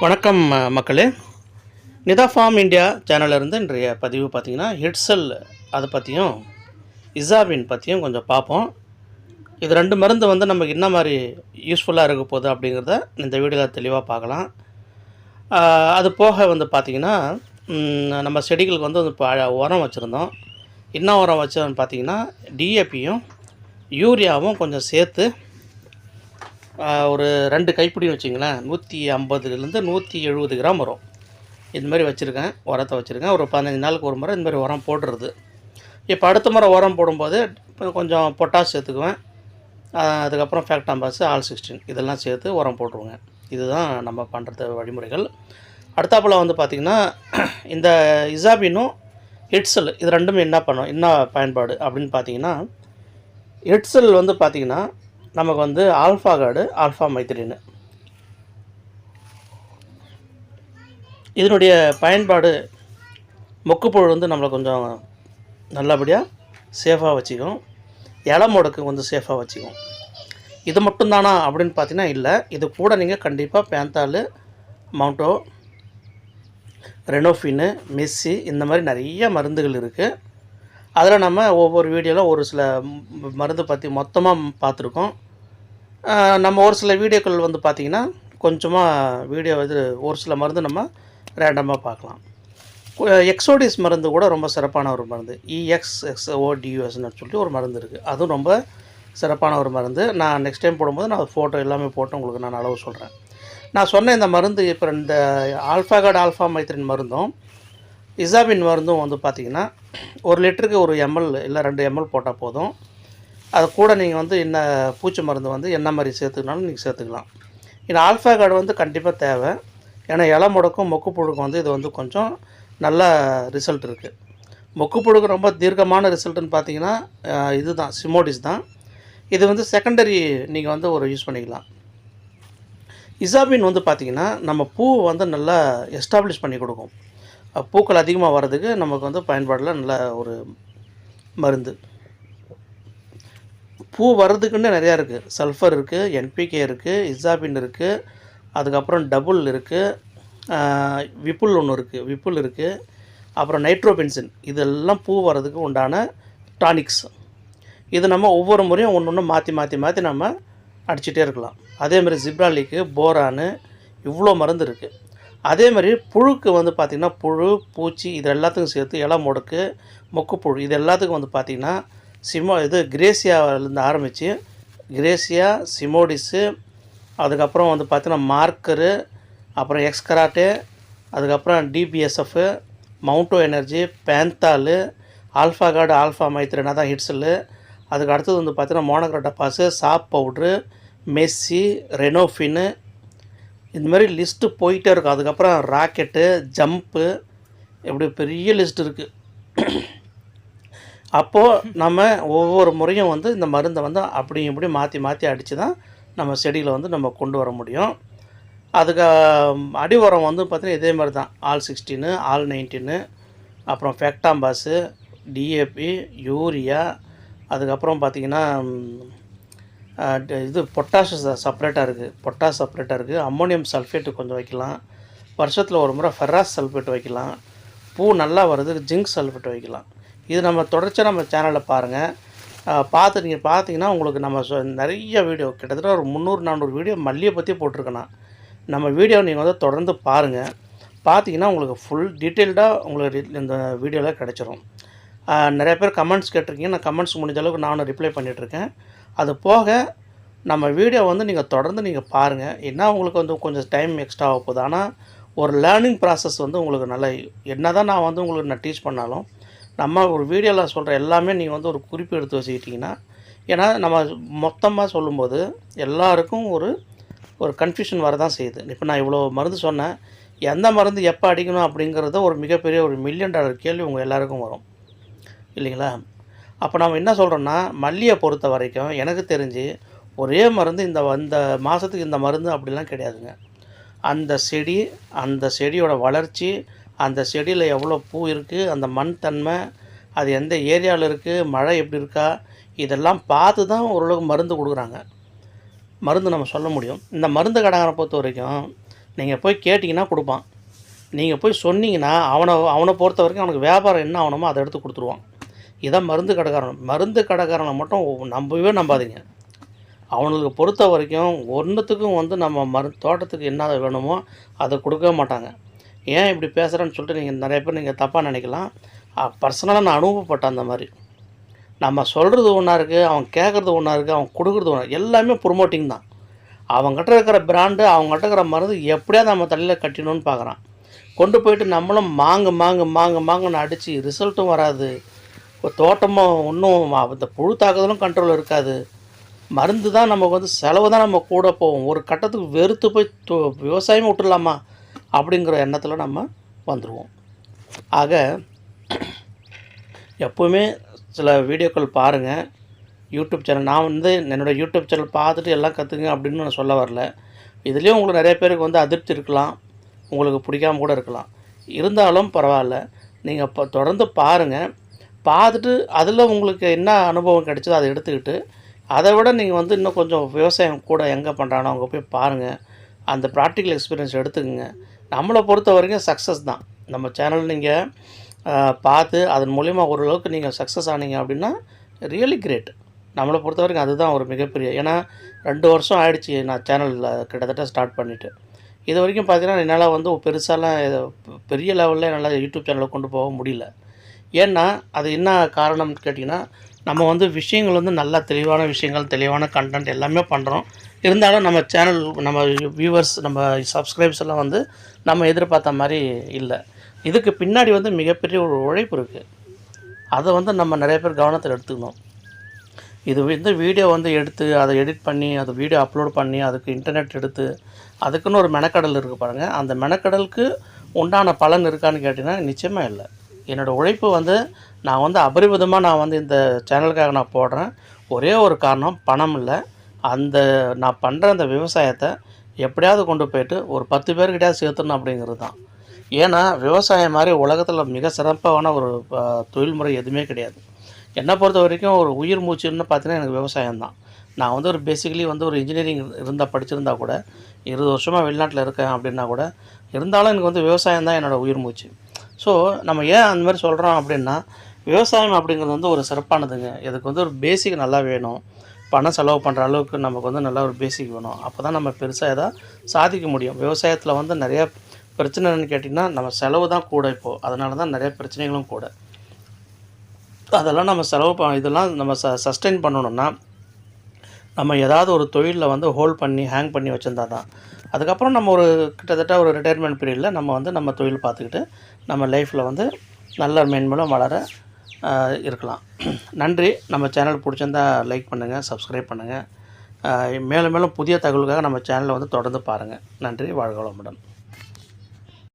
வணக்கம் மக்களே. Nita form India சேனலிருந்து இன்றைய பதிவு பார்த்திங்கன்னா ஹெட்செல் அதை பற்றியும் இசாபின் பற்றியும் கொஞ்சம் பார்ப்போம். இது ரெண்டு மருந்து வந்து நமக்கு என்ன மாதிரி யூஸ்ஃபுல்லாக இருக்க போகுது அப்படிங்கிறத இந்த வீடியோவில் தெளிவாக பார்க்கலாம். அது போக வந்து பார்த்திங்கன்னா நம்ம செடிகளுக்கு வந்து இப்போ உரம் வச்சுருந்தோம். என்ன உரம் வச்சோன்னு பார்த்தீங்கன்னா டிஏபியும் யூரியாவும் கொஞ்சம் சேர்த்து ஒரு ரெண்டு கைப்பிடின்னு வச்சிங்களேன். நூற்றி ஐம்பதுலேருந்து நூற்றி எழுபது கிராம் வரும். இந்த மாதிரி வச்சுருக்கேன். உரத்தை வச்சுருக்கேன். ஒரு பதினஞ்சு நாளுக்கு ஒரு முறை இந்த மாதிரி உரம் போடுறது. இப்போ அடுத்த முறை உரம் போடும்போது இப்போ கொஞ்சம் பொட்டாஷ் சேர்த்துக்குவேன். அதுக்கப்புறம் ஃபேக்டாம்பாஸ் ஆல் சிக்ஸ்டீன் இதெல்லாம் சேர்த்து உரம் போட்டுருவோங்க. இதுதான் நம்ம பண்ணுறது வழிமுறைகள். அடுத்தாப்பில் வந்து பார்த்திங்கன்னா இந்த இசாபினும் ஹெட்செல் இது ரெண்டுமே என்ன பண்ணும் என்ன பயன்பாடு அப்படின்னு பார்த்தீங்கன்னா ஹெட்செல் வந்து பார்த்திங்கன்னா நமக்கு வந்து ஆல்ஃபா கார்டு ஆல்ஃபா மைத்திரின்னு இதனுடைய பயன்பாடு மொக்குப்புழு வந்து நம்மளை கொஞ்சம் நல்லபடியாக சேஃபாக வச்சுக்கும். இலை முடக்கு கொஞ்சம் சேஃபாக வச்சுக்கும். இது மட்டும்தானா அப்படின்னு பார்த்தீங்கன்னா இல்லை. இது கூட நீங்கள் கண்டிப்பாக பேந்தாலு மவுண்டோ ரெனோஃபின்னு மெஸ்ஸி இந்த மாதிரி நிறைய மருந்துகள் இருக்குது அதில் நம்ம ஒவ்வொரு வீடியோவில் ஒரு சில மருந்து பற்றி மொத்தமாக பார்த்துருக்கோம். நம்ம ஒரு சில வீடியோக்கள் வந்து பார்த்திங்கன்னா கொஞ்சமாக வீடியோ இது ஒரு சில மருந்து நம்ம ரேண்டமாக பார்க்கலாம். எக்ஸோடிஸ் மருந்து கூட ரொம்ப சிறப்பான ஒரு மருந்து. இஎக்ஸ் எக்ஸ் ஓடியூஎஸ்னு ஒரு மருந்து இருக்குது அதுவும் ரொம்ப சிறப்பான ஒரு மருந்து. நான் நெக்ஸ்ட் டைம் போடும்போது நான் ஃபோட்டோ எல்லாமே போட்டு உங்களுக்கு நான் அளவு சொல்கிறேன் நான் சொன்ன இந்த மருந்து இப்போ இந்த ஆல்ஃபாகாட் ஆல்ஃபா மைத்ரின் மருந்தும் இசாபின் மருந்தும் வந்து பார்த்திங்கன்னா ஒரு லிட்டருக்கு ஒரு எம்எல் இல்லை ரெண்டு எம்எல் போட்டால் போதும். அது கூட நீங்கள் வந்து என்ன பூச்சி மருந்து வந்து என்ன மாதிரி சேர்த்துக்கினாலும் நீங்கள் சேர்த்துக்கலாம். இது ஆல்ஃபா கார்டு வந்து கண்டிப்பாக தேவை. ஏன்னா இலை முடக்கும் மொக்கு புழுக்கும் வந்து இது வந்து கொஞ்சம் நல்ல ரிசல்ட் இருக்குது மொக்கு புழுக்கு ரொம்ப தீர்க்கமான ரிசல்ட்டுன்னு பார்த்தீங்கன்னா இது இதுதான் சிமோடிஸ் தான். இது வந்து செகண்டரி நீங்கள் வந்து ஒரு யூஸ் பண்ணிக்கலாம். இசாபின் வந்து பார்த்திங்கன்னா நம்ம பூ வந்து நல்லா எஸ்டாப்ளிஷ் பண்ணி கொடுக்கும். பூக்கள் அதிகமாக வர்றதுக்கு நமக்கு வந்து பயன்பாடில் நல்ல ஒரு மருந்து. பூ வர்றதுக்குன்னே நிறையா இருக்குது சல்ஃபர் இருக்குது என்பிகே இருக்குது இசாபின் இருக்குது அதுக்கப்புறம் டபுள் இருக்குது விப்புல் ஒன்று இருக்குது விப்புல் இருக்குது அப்புறம் நைட்ரோபென்சின் இதெல்லாம் பூ வர்றதுக்கு உண்டான டானிக்ஸ் இது நம்ம ஒவ்வொரு முறையும் ஒன்று ஒன்று மாற்றி மாற்றி மாற்றி நம்ம அடிச்சிட்டே இருக்கலாம். அதேமாதிரி ஜிப்ராலிக்கு போரானு இவ்வளோ மருந்து இருக்குது அதே மாதிரி புழுக்கு வந்து பார்த்திங்கன்னா புழு பூச்சி இது எல்லாத்துக்கும் சேர்த்து இலை முடக்கு மொக்குப்புழு இது எல்லாத்துக்கும் வந்து பார்த்திங்கன்னா சிமோ இது கிரேசியாவிலேருந்து ஆரம்பித்து கிரேசியா சிமோடிஸு அதுக்கப்புறம் வந்து பார்த்தீங்கன்னா மார்க்கரு அப்புறம் எக்ஸ்கராட்டே அதுக்கப்புறம் டிபிஎஸ்எஃப் மவுண்டோ எனர்ஜி பேந்தாலு ஆல்ஃபா கார்டு ஆல்ஃபா மைத்ரனா தான் ஹிட்ஸலு அதுக்கு அடுத்தது வந்து பார்த்தீங்கன்னா மோனோக்ரோட்டபாஸு சாப் பவுட்ரு மெஸ்ஸி ரெனோஃபின்னு இந்த மாதிரி லிஸ்ட்டு போயிட்டே இருக்கும். அதுக்கப்புறம் ராக்கெட்டு ஜம்ப்பு இப்படி பெரிய லிஸ்ட் இருக்குது அப்போது நம்ம ஒவ்வொரு முறையும் வந்து இந்த மருந்தை வந்து அப்படி இப்படி மாற்றி மாற்றி அடித்து தான் நம்ம செடியில் வந்து நம்ம கொண்டு வர முடியும். அதுக்கு அடி உரம் வந்து பார்த்திங்கன்னா இதே மாதிரி தான் ஆல் சிக்ஸ்டீனு ஆல் நைன்டீனு அப்புறம் ஃபேக்டாம்பாஸு டிஏபி யூரியா அதுக்கப்புறம் பார்த்திங்கன்னா இது பொட்டாஷ் செப்பரேட்டாக இருக்குது பொட்டாஷ் செப்பரேட்டாக இருக்குது அம்மோனியம் சல்ஃபேட்டு கொஞ்சம் வைக்கலாம். வருஷத்தில் ஒரு முறை ஃபெராஸ் சல்ஃபேட் வைக்கலாம். பூ நல்லா வருது. ஜிங்க் சல்ஃபேட் வைக்கலாம். இது நம்ம தொடர்ச்சியாக நம்ம சேனலில் பாருங்கள் பார்த்து நீங்கள் பார்த்தீங்கன்னா உங்களுக்கு நம்ம சொ- நிறைய வீடியோ கிட்டத்தட்ட ஒரு முந்நூறு நானூறு வீடியோ மல்லியை பற்றி போட்டிருக்கேன் நம்ம வீடியோ நீங்கள் வந்து தொடர்ந்து பாருங்கள் பார்த்தீங்கன்னா உங்களுக்கு ஃபுல் டீட்டெயில்டாக உங்களுக்கு இந்த வீடியோவில் கிடச்சிரும். நிறைய பேர் கமெண்ட்ஸ் கேட்டிருக்கீங்க. நான் கமெண்ட்ஸ் முடிஞ்ச அளவுக்கு நானும் ரிப்ளை பண்ணிகிட்ருக்கேன் அது போக நம்ம வீடியோ வந்து நீங்கள் தொடர்ந்து நீங்கள் பாருங்கள் என்ன உங்களுக்கு வந்து கொஞ்சம் டைம் எக்ஸ்ட்ரா ஆக போகுது. ஆனால் ஒரு லேர்னிங் ப்ராசஸ் வந்து உங்களுக்கு நல்ல என்ன தான் நான் வந்து உங்களுக்கு நான் டீச் பண்ணாலும் நம்ம ஒரு வீடியோவில் சொல்கிற எல்லாமே நீங்கள் வந்து ஒரு குறிப்பு எடுத்து வச்சுக்கிட்டிங்கன்னா ஏன்னா நம்ம மொத்தமாக சொல்லும்போது எல்லாருக்கும் ஒரு ஒரு கன்ஃபியூஷன் வரதான் செய்யுது. இப்போ நான் இவ்வளோ மருந்து சொன்னேன். எந்த மருந்து எப்போ அடிக்கணும் அப்படிங்கிறத ஒரு மிகப்பெரிய ஒரு மில்லியன் டாலர் கேள்வி உங்கள் எல்லாருக்கும் வரும். இல்லைங்களா? அப்போ நம்ம என்ன சொல்கிறோன்னா மல்லியை பொறுத்த வரைக்கும் எனக்கு தெரிஞ்சு ஒரே மருந்து இந்த இந்த மாதத்துக்கு இந்த மருந்து அப்படிலாம் கிடையாதுங்க. அந்த செடி அந்த செடியோட வளர்ச்சி அந்த செடியில் எவ்வளோ பூ இருக்குது அந்த மண் தன்மை அது எந்த ஏரியாவில் இருக்குது மழை எப்படி இருக்கா இதெல்லாம் பார்த்து தான் ஓரளவுக்கு மருந்து கொடுக்குறாங்க. மருந்து நம்ம சொல்ல முடியும். இந்த மருந்து கடைக்காரனை பொறுத்த வரைக்கும் நீங்கள் போய் கேட்டிங்கன்னா கொடுப்பான். நீங்கள் போய் சொன்னீங்கன்னா அவனை அவனை பொறுத்த வரைக்கும் அவனுக்கு வியாபாரம் என்ன ஆகணுமோ அதை எடுத்து கொடுத்துருவான். இதான் மருந்து கடைக்காரன். மருந்து கடைக்காரனை மட்டும் நம்பவே நம்பாதீங்க. அவனுக்கு பொறுத்த வரைக்கும் ஒன்றுத்துக்கும் வந்து நம்ம மரு தோட்டத்துக்கு என்ன வேணுமோ அதை கொடுக்கவே மாட்டாங்க. ஏன் இப்படி பேசுகிறேன்னு சொல்லிட்டு நீங்கள் நிறைய பேர் நீங்கள் தப்பாக நினைக்கலாம். பர்சனலாக நான் அனுபவப்பட்டேன் அந்த மாதிரி. நம்ம சொல்கிறது ஒன்றா இருக்குது அவன் கேட்குறது ஒன்றா இருக்குது அவன் கொடுக்குறது ஒன்றா எல்லாமே ப்ரொமோட்டிங் தான். அவங்ககிட்ட இருக்கிற பிராண்டு அவங்ககிட்ட இருக்கிற மருந்து எப்படியாவது நம்ம தலையில் கட்டிடணும்னு பார்க்குறான் கொண்டு போயிட்டு நம்மளும் மாங்கு மாங்கு மாங்கு மாங்குன்னு அடித்து ரிசல்ட்டும் வராது. தோட்டமும் ஒன்றும் இந்த புழு தாக்குதலும் கண்ட்ரோல் இருக்காது. மருந்து தான் நமக்கு வந்து செலவு தான் நம்ம கூட போவோம் ஒரு கட்டத்துக்கு வெறுத்து போய் விவசாயமும் விவசாயமே விட்டுடலாமா? அப்படிங்கிற எண்ணத்தில் நம்ம வந்துடுவோம் ஆக எப்போவுமே சில வீடியோக்கள் பாருங்கள் யூடியூப் சேனல் நான் வந்து என்னோடய யூடியூப் சேனல் பார்த்துட்டு எல்லாம் கற்றுங்க அப்படின்னு நான் சொல்ல வரல. இதுலேயும் உங்களுக்கு நிறைய பேருக்கு வந்து அதிருப்தி இருக்கலாம். உங்களுக்கு பிடிக்காம கூட இருக்கலாம். இருந்தாலும் பரவாயில்ல. நீங்கள் இப்போ தொடர்ந்து பாருங்கள் பார்த்துட்டு அதில் உங்களுக்கு என்ன அனுபவம் கிடைச்சதோ அதை எடுத்துக்கிட்டு அதை விட நீங்கள் வந்து இன்னும் கொஞ்சம் விவசாயம் கூட எங்கே பண்ணுறானோ அங்கே போய் பாருங்கள் அந்த ப்ராக்டிக்கல் எக்ஸ்பீரியன்ஸ் எடுத்துக்கோங்க. நம்மளை பொறுத்த வரைக்கும் சக்ஸஸ் தான். நம்ம சேனல் நீங்கள் பார்த்து அதன் மூலிமா ஓரளவுக்கு நீங்கள் சக்ஸஸ் ஆனீங்க அப்படின்னா ரியலி கிரேட் நம்மளை பொறுத்த வரைக்கும் அதுதான் ஒரு மிகப்பெரிய ஏன்னா ரெண்டு வருஷம் ஆயிடுச்சு நான் சேனலில் கிட்டத்தட்ட ஸ்டார்ட் பண்ணிவிட்டு இது வரைக்கும் பார்த்தீங்கன்னா என்னால் வந்து பெருசாலாம் பெரிய லெவலில் என்னால் யூடியூப் சேனலை கொண்டு போக முடியல. ஏன்னா அது என்ன காரணம்னு கேட்டிங்கன்னா நம்ம வந்து விஷயங்கள் வந்து நல்ல தெளிவான விஷயங்கள் தெளிவான கண்டென்ட் எல்லாமே பண்ணுறோம் இருந்தாலும் நம்ம சேனல் நம்ம வியூவர்ஸ் நம்ம சப்ஸ்கிரைப்ஸ் எல்லாம் வந்து நம்ம எதிர்பார்த்த மாதிரி இல்லை. இதுக்கு பின்னாடி வந்து மிகப்பெரிய ஒரு உழைப்பு இருக்குது அதை வந்து நம்ம நிறைய பேர் கவனத்தில் எடுத்துக்கணும். இது வந்து வீடியோ வந்து எடுத்து அதை எடிட் பண்ணி அதை வீடியோ அப்லோட் பண்ணி அதுக்கு இன்டர்நெட் எடுத்து அதுக்குன்னு ஒரு மெனக்கடல் இருக்குது பாருங்கள் அந்த மெனக்கடலுக்கு உண்டான பலன் இருக்கான்னு கேட்டிங்கன்னா நிச்சயமாக இல்லை. என்னோடய உழைப்பு வந்து நான் வந்து அபரிவிதமாக நான் வந்து இந்த சேனலுக்காக நான் போடுறேன். ஒரே ஒரு காரணம் பணம் இல்லை. அந்த நான் பண்ணுற அந்த விவசாயத்தை எப்படியாவது கொண்டு போயிட்டு ஒரு பத்து பேர்கிட்டயாவது சேர்த்துடணும் அப்படிங்கிறது தான். ஏன்னா விவசாயம் மாதிரி உலகத்தில் மிக சிறப்பான ஒரு தொழில்முறை எதுவுமே கிடையாது. என்னை பொறுத்த வரைக்கும் ஒரு உயிர் மூச்சுன்னு பார்த்தீங்கன்னா எனக்கு விவசாயம் தான். நான் வந்து ஒரு பேசிக்கலி வந்து ஒரு இன்ஜினியரிங் இருந்தால் படிச்சிருந்தா கூட இருபது வருஷமாக வெளிநாட்டில் இருக்கேன் அப்படின்னா கூட இருந்தாலும் எனக்கு வந்து விவசாயம் தான் என்னோடய உயிர் மூச்சு. ஸோ நம்ம ஏன் அந்த மாதிரி சொல்கிறோம் அப்படின்னா விவசாயம் அப்படிங்கிறது வந்து ஒரு சிறப்பானதுங்க. இதுக்கு வந்து ஒரு பேசிக் நல்லா வேணும். பணம் செலவு பண்ணுற அளவுக்கு நமக்கு வந்து நல்லா ஒரு பேசிக் வேணும். அப்போ தான் நம்ம பெருசாக எதாவது சாதிக்க முடியும். விவசாயத்தில் வந்து நிறைய பிரச்சனைன்னு கேட்டிங்கன்னா நம்ம செலவு தான் கூட இப்போது அதனால தான் நிறைய பிரச்சனைகளும் கூட. அதெல்லாம் நம்ம செலவு ப இதெல்லாம் நம்ம ச சஸ்டெயின் பண்ணணும்னா நம்ம ஏதாவது ஒரு தொழிலில் வந்து ஹோல்ட் பண்ணி ஹேங் பண்ணி வச்சுருந்தா தான். அதுக்கப்புறம் நம்ம ஒரு கிட்டத்தட்ட ஒரு ரிட்டையர்மெண்ட் பீரியடில் நம்ம வந்து நம்ம தொழில் பார்த்துக்கிட்டு நம்ம லைஃப்பில் வந்து நல்ல மேன்மேலும் வளர இருக்கலாம். நன்றி. நம்ம சேனல் பிடிச்சிருந்தா லைக் பண்ணுங்கள் சப்ஸ்கிரைப் பண்ணுங்கள் மேலும் மேலும் புதிய தகவலுக்காக நம்ம சேனலை வந்து தொடர்ந்து பாருங்கள் நன்றி. வாழ்க வளமுடன்.